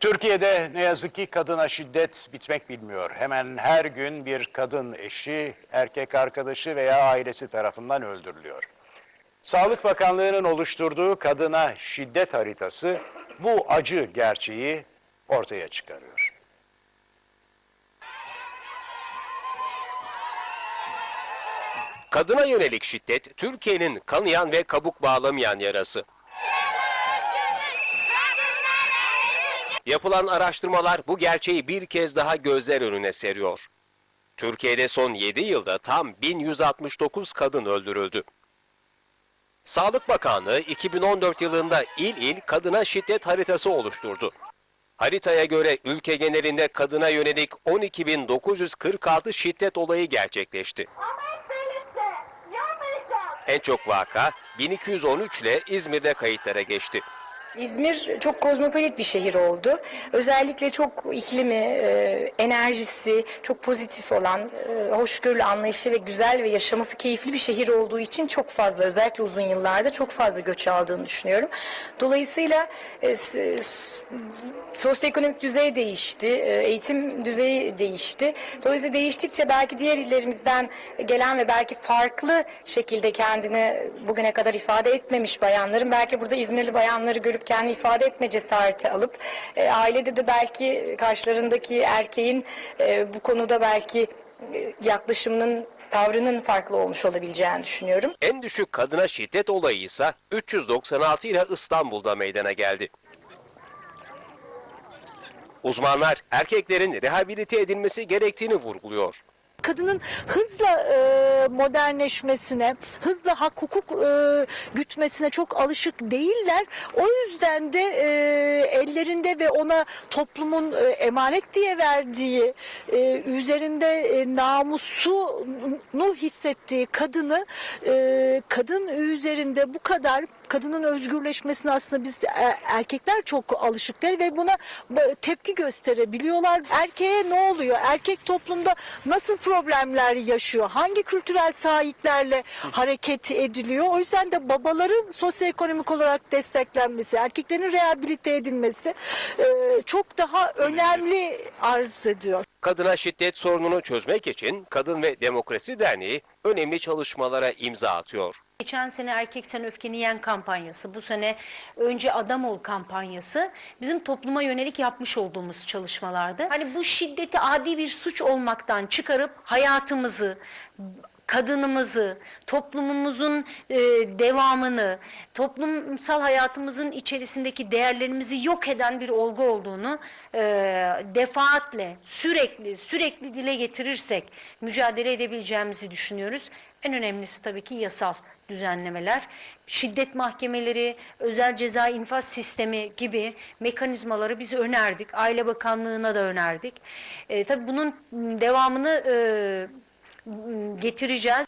Türkiye'de ne yazık ki kadına şiddet bitmek bilmiyor. Hemen her gün bir kadın eşi, erkek arkadaşı veya ailesi tarafından öldürülüyor. Sağlık Bakanlığı'nın oluşturduğu kadına şiddet haritası bu acı gerçeği ortaya çıkarıyor. Kadına yönelik şiddet Türkiye'nin kanayan ve kabuk bağlamayan yarası. Yapılan araştırmalar bu gerçeği bir kez daha gözler önüne seriyor. Türkiye'de son 7 yılda tam 1169 kadın öldürüldü. Sağlık Bakanlığı 2014 yılında il il kadına şiddet haritası oluşturdu. Haritaya göre ülke genelinde kadına yönelik 12.946 şiddet olayı gerçekleşti. En çok vaka 1213 ile İzmir'de kayıtlara geçti. İzmir çok kozmopolit bir şehir oldu. Özellikle çok iklimi, e, enerjisi çok pozitif olan, e, hoşgörülü, anlayışı ve güzel ve yaşaması keyifli bir şehir olduğu için çok fazla, özellikle uzun yıllarda çok fazla göç aldığını düşünüyorum. Dolayısıyla e, sosyoekonomik düzey değişti, eğitim düzeyi değişti. Dolayısıyla değiştikçe belki diğer illerimizden gelen ve belki farklı şekilde kendini bugüne kadar ifade etmemiş bayanların belki burada İzmirli bayanları görüp kendini ifade etme cesareti alıp e, ailede de belki karşılarındaki erkeğin e, bu konuda belki e, yaklaşımının tavrının farklı olmuş olabileceğini düşünüyorum. En düşük kadına şiddet olayı ise 396 ile İstanbul'da meydana geldi. Uzmanlar erkeklerin rehabilite edilmesi gerektiğini vurguluyor. Kadının hızla e, modernleşmesine, hızla hak hukuk e, gütmesine çok alışık değiller. O yüzden de e, ellerinde ve ona toplumun e, emanet diye verdiği, e, üzerinde e, namusunu hissettiği kadını, e, kadın üzerinde bu kadar kadının özgürleşmesine aslında biz e, erkekler çok alışık değil ve buna tepki gösterebiliyorlar. Erkeğe ne oluyor? Erkek toplumda nasıl problemler yaşıyor? Hangi kültürel sahiplerle hareket ediliyor? O yüzden de babaların sosyoekonomik olarak desteklenmesi, erkeklerin rehabilite edilmesi e, çok daha önemli arz ediyor. Kadına şiddet sorununu çözmek için Kadın ve Demokrasi Derneği önemli çalışmalara imza atıyor. Geçen sene Erkek Sen Öfkeni Yen kampanyası, bu sene Önce Adam Ol kampanyası bizim topluma yönelik yapmış olduğumuz çalışmalardı. Hani bu şiddeti adi bir suç olmaktan çıkarıp hayatımızı, kadınımızı, toplumumuzun e, devamını, toplumsal hayatımızın içerisindeki değerlerimizi yok eden bir olgu olduğunu e, defaatle, sürekli, sürekli dile getirirsek mücadele edebileceğimizi düşünüyoruz. En önemlisi tabii ki yasal düzenlemeler, şiddet mahkemeleri, özel ceza infaz sistemi gibi mekanizmaları biz önerdik. Aile Bakanlığı'na da önerdik. E, tabii bunun devamını e, getireceğiz.